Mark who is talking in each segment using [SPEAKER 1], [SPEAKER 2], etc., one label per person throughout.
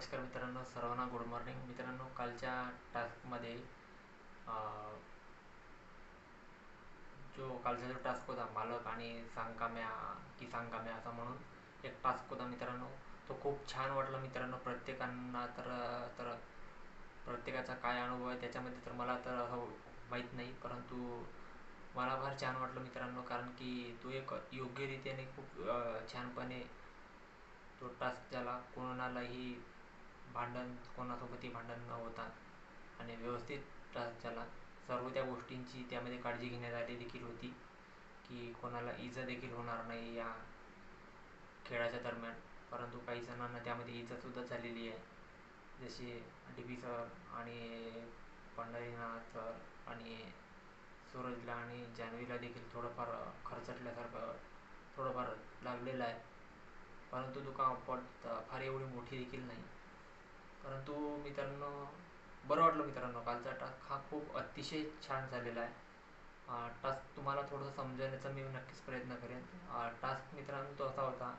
[SPEAKER 1] नमस्कार मित्रांनो सर्वांना गुड मॉर्निंग मित्रांनो कालच्या टास्कमध्ये जो कालचा जो टास्क होता मालक आणि सांगकाम्या की सांगकाम्या असं म्हणून एक टास्क होता मित्रांनो. तो खूप छान वाटला मित्रांनो. प्रत्येकांना तर तर प्रत्येकाचा काय अनुभव आहे त्याच्यामध्ये तर मला तर हो, माहीत नाही. परंतु मला फार छान वाटलं मित्रांनो कारण की तो एक योग्यरीत्याने खूप छानपणे तो टास्क त्याला कोणालाही भांडण कोणासोबतही भांडण न होता आणि व्यवस्थित त्याला सर्व त्या गोष्टींची त्यामध्ये काळजी घेण्यात आली देखील होती की कोणाला इजा देखील होणार नाही या खेळाच्या दरम्यान. परंतु काही जणांना त्यामध्ये इजासुद्धा झालेली आहे. जसे डी पी सर आणि पंढरीनाथ सर आणि सूरजला आणि जान्हवीला देखील थोडंफार खरचटल्यासारखं थोडंफार लागलेलं आहे. परंतु दुखापत फार एवढी मोठी देखील नाही. परंतु मित्रांनो बरं वाटलं मित्रांनो कालचा टास्क हा खूप अतिशय छान झालेला आहे. टास्क तुम्हाला थोडंसं समजवण्याचा मी नक्कीच प्रयत्न करेन. टास्क मित्रांनो तो असा होता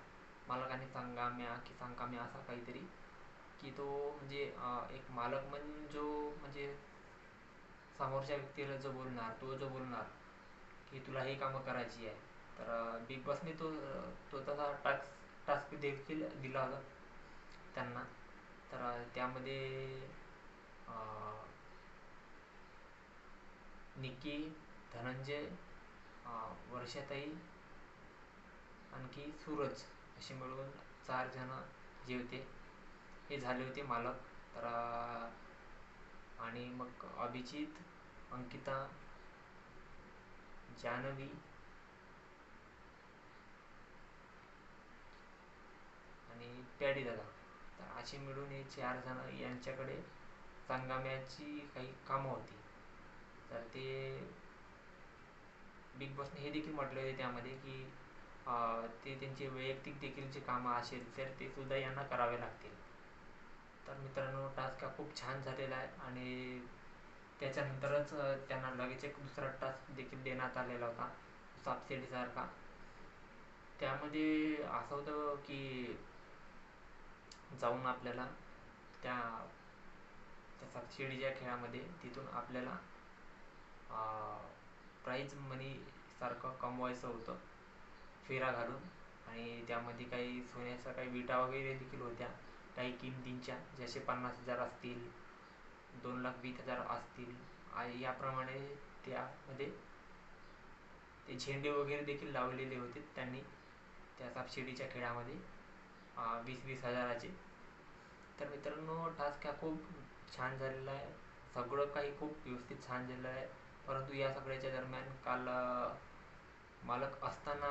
[SPEAKER 1] मालकांनी सांगा म्या की सांगाम्या असा काहीतरी की तो म्हणजे एक मालक म्हणजे जो म्हणजे समोरच्या व्यक्तीला जो बोलणार तो जो बोलणार की तुला ही कामं करायची आहे. तर बिग बॉसने तो तो तसा टास्क टास्क देखील दिला होता त्यांना. तर त्यामध्ये निक्की धनंजय वर्षाताई आणखी सूरज असे मिळून चार जण जे होते हे झाले होते मालक. तर आणि मग अभिजित अंकिता जानवी आणि पॅडी दादा. तर असे मिळून हे चार जण यांच्याकडे संगम्याची काही कामं होती. तर ते बिग बॉसने हे देखील म्हटले होते त्यामध्ये की ते त्यांचे वैयक्तिक देखील जे कामं असेल तर ते सुद्धा यांना करावे लागतील. तर मित्रांनो टास्क हा खूप छान झालेला आहे आणि त्याच्यानंतरच त्यांना लगेच एक दुसरा टास्क देखील देण्यात आलेला होता सबसिडीसारखा त्यामध्ये असं होतं की जाऊन आपल्याला त्या त्या सापशिडीच्या खेळामध्ये तिथून आपल्याला प्राईज मनीसारखं कमवायचं होतं. फेरा घालून आणि त्यामध्ये काही सोन्याच्या काही विटा वगैरे देखील होत्या. काही किमतींच्या जसे पन्नास हजार असतील दोन लाख वीस हजार असतील. याप्रमाणे त्यामध्ये ते झेंडे वगैरे देखील लावलेले होते. त्यांनी त्या सापशिडीच्या खेळामध्ये वीस वीस हजाराचे. तर मित्रांनो टास्क हा खूप छान झालेला आहे. सगळं काही खूप व्यवस्थित छान झालेलं आहे. परंतु या सगळ्याच्या दरम्यान काल मालक असताना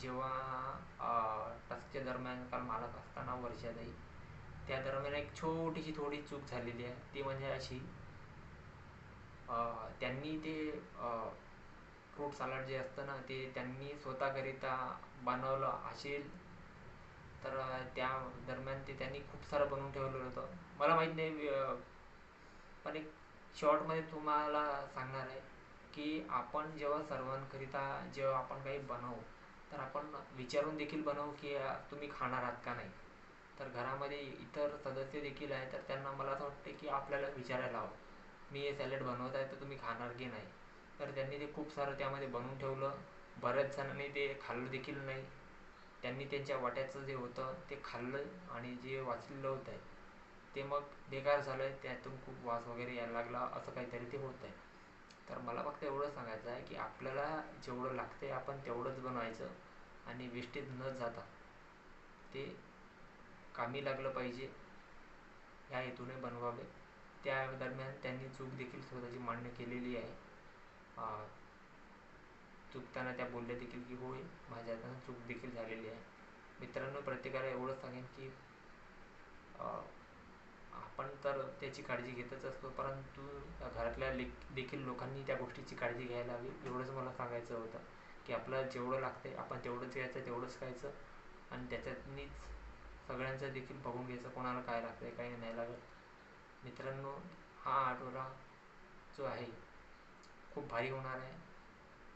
[SPEAKER 1] जेव्हा टास्कच्या दरम्यान काल मालक असताना वर्षातही त्या दरम्यान एक छोटीशी थोडी चूक झालेली आहे. ती म्हणजे अशी त्यांनी ते फ्रूट सलाड जे असतं ना ते त्यांनी स्वतःकरिता बनवलं असेल. तर त्या दरम्यान ते त्यांनी खूप सारं बनवून ठेवलेलं होतं. मला माहीत नाही पण एक शॉर्टमध्ये तुम्हाला सांगणार आहे की आपण जेव्हा सर्वांकरिता जेव्हा आपण काही बनवू तर आपण विचारून देखील बनवू की तुम्ही खाणार आहात का नाही. तर घरामध्ये इतर सदस्य देखील आहे तर त्यांना मला असं वाटते की आपल्याला विचारायला हवं मी हे सॅलड बनवत आहे तर तुम्ही खाणार की नाही. तर त्यांनी ते खूप सारं त्यामध्ये बनवून ठेवलं. बऱ्याच जणांनी ते खाल्लं देखील नाही. त्यांनी त्यांच्या वाट्याचं जे होतं ते खाल्लं आणि जे वाचलेलं होतं ते मग बेकार झालं आहे त्यातून खूप वास वगैरे यायला लागला असं काहीतरी ते होत आहे तर मला फक्त एवढं सांगायचं आहे की आपल्याला जेवढं लागतं आहे आपण तेवढंच बनवायचं आणि वेस्टेज न जाता ते कामी लागलं पाहिजे ह्या हेतूने बनवावे. त्या दरम्यान त्यांनी चूक देखील स्वतःची मान्य केलेली आहे. चुकताना त्या बोलल्या देखील की होय माझ्या हातानं चूक देखील झालेली आहे. मित्रांनो प्रत्येकाला एवढंच सांगेन की आपण तर त्याची काळजी घेतच असतो परंतु घरातल्या ले देखील लोकांनी त्या गोष्टीची काळजी घ्यायला हवी. एवढंच मला सांगायचं होतं की आपलं जेवढं लागतं आहे आपण तेवढंच घ्यायचं तेवढंच खायचं आणि त्याच्यातनीच सगळ्यांचं देखील बघून घ्यायचं कोणाला काय लागतं आहे काही नाही लागत. मित्रांनो हा आठवडा जो आहे खूप भारी होणार आहे.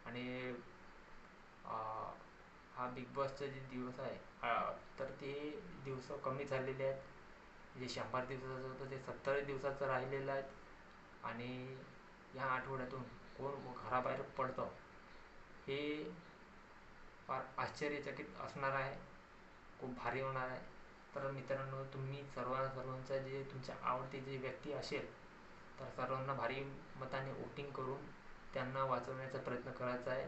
[SPEAKER 1] आणि हा बिग बॉसचा जे दिवस आहे तर ते दिवस कमी झालेले आहेत. जे शंभर दिवसाचं होतं ते सत्तर दिवसाचं राहिलेलं आहे आणि या आठवड्यातून कोण घराबाहेर पडतं हे फार आश्चर्यचकित असणार आहे. खूप भारी होणार आहे. तर मित्रांनो तुम्ही सर्वांना सर्वांचा जे तुमच्या आवडती जे व्यक्ती असेल तर सर्वांना भारी मताने वोटिंग करून त्यांना वाचवण्याचा प्रयत्न करायचा आहे.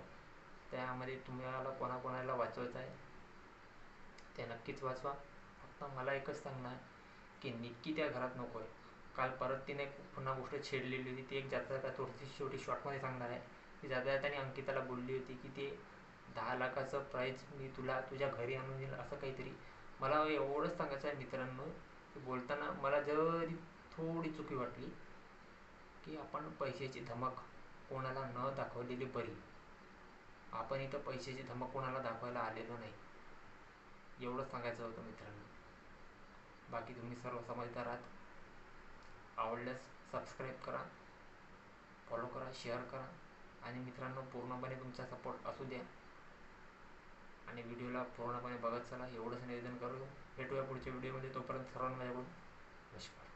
[SPEAKER 1] त्यामध्ये तुम्हाला कोणाकोणाला वाचवायचं आहे ते नक्कीच वाचवा. फक्त मला एकच सांगणं आहे की निक्की त्या घरात नको आहे काल परत तिने पुन्हा गोष्ट छेडलेली होती. ती एक जाता जाता थोडीशी शेवटी शॉर्टमध्ये सांगणार आहे. ती जाता जाताने अंकिताला बोलली होती की ते दहा लाखाचं प्राईज मी तुला तुझ्या घरी आणून देईल असं काहीतरी. मला एवढंच सांगायचं आहे मित्रांनो की बोलताना मला जरी थोडी चुकी वाटली की आपण पैशाची धमक कोणाला न दाखवलेली बरी. आपण इथं पैशाची धमक कोणाला दाखवायला आलेलो नाही. एवढंच सांगायचं होतं मित्रांनो. बाकी तुम्ही सर्व समजदार आहात आवडल्यास सबस्क्राईब करा फॉलो करा शेअर करा आणि मित्रांनो पूर्णपणे तुमचा सपोर्ट असू द्या. आणि व्हिडिओला पूर्णपणे बघत चला. एवढंच निवेदन करू. भेटूया पुढच्या व्हिडिओमध्ये. तोपर्यंत सर्वांना माझ्याकडून नमस्कार.